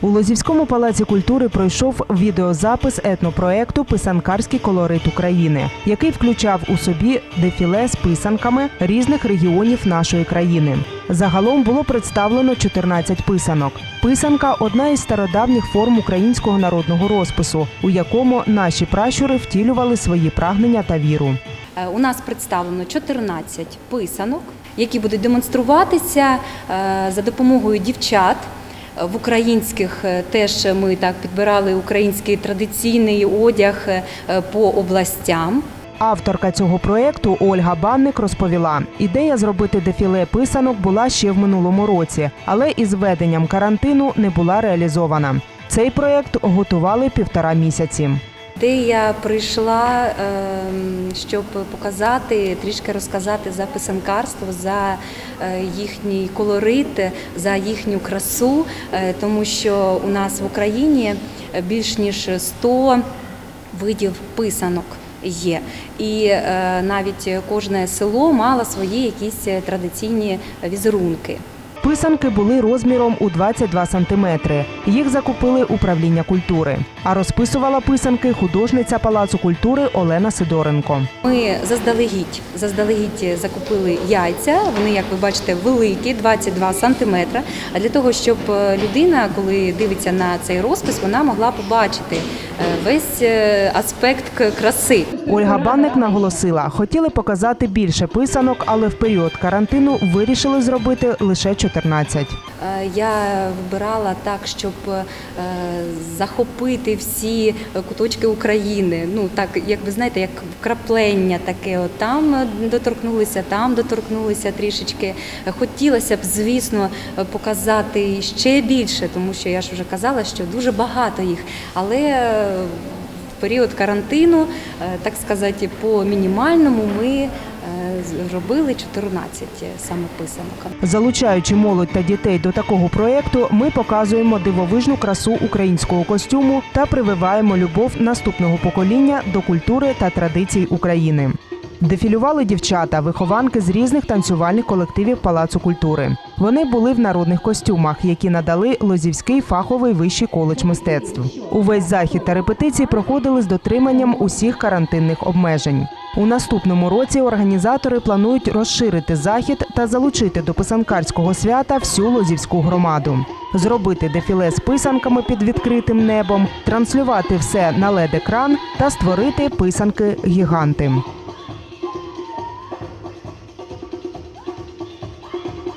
У Лозівському палаці культури пройшов відеозапис етнопроекту Писанкарський колорит України, який включав у собі дефіле з писанками різних регіонів нашої країни. Загалом було представлено 14 писанок. Писанка одна із стародавніх форм українського народного розпису, у якому наші пращури втілювали свої прагнення та віру. Е, У нас представлено 14 писанок, які будуть демонструватися е, за допомогою дівчат. В українських е, теж ми так підбирали український традиційний одяг е, по областям. Авторка цього проєкту Ольга Банник розповіла, ідея зробити дефіле писанок була ще в минулому році, але із введенням карантину не була реалізована. Цей проєкт готували півтора місяці. Ідея прийшла, ем, щоб показати, трішки розказати за писанкарство, за їхній колорит, за їхню красу, е, тому що у нас в Україні більш ніж 100 видів писанок. Є і е, навіть кожне село мало свої якісь традиційні візерунки. Писанки були розміром у 22 сантиметри. Їх закупили управління культури. А розписувала писанки художниця палацу культури Олена Сидоренко. Ми заздалегідь заздалегідь закупили яйця. Вони, як ви бачите, великі, 22 сантиметри. А для того, щоб е, людина, коли дивиться на цей розпис, вона могла побачити е, весь е, аспект краси. Ольга Банник наголосила, хотіли показати більше писанок, але в період карантину вирішили зробити лише 14. Е, Я вибирала так, щоб е, захопити всі куточки України. Ну так, як ви знаєте, як краплення таке. От там е, доторкнулися, там доторкнулися трішечки. Хотілося б, звісно, показати ще більше, тому що я ж вже казала, що дуже багато їх. Але в період карантину, так сказати, по мінімальному ми зробили 14 самописанок. Залучаючи молодь та дітей до такого проєкту, ми показуємо дивовижну красу українського костюму та прививаємо любов наступного покоління до культури та традицій України. Дефілювали дівчата, вихованки з різних танцювальних колективів Палацу культури. Вони були в народних костюмах, які надали Лозівський фаховий вищий коледж мистецтв. Увесь захід та репетиції проходили з дотриманням усіх карантинних обмежень. У наступному році організатори планують розширити захід та залучити до писанкарського свята всю лозівську громаду, зробити дефіле з писанками під відкритим небом, транслювати все на led екран та створити писанки гіганти.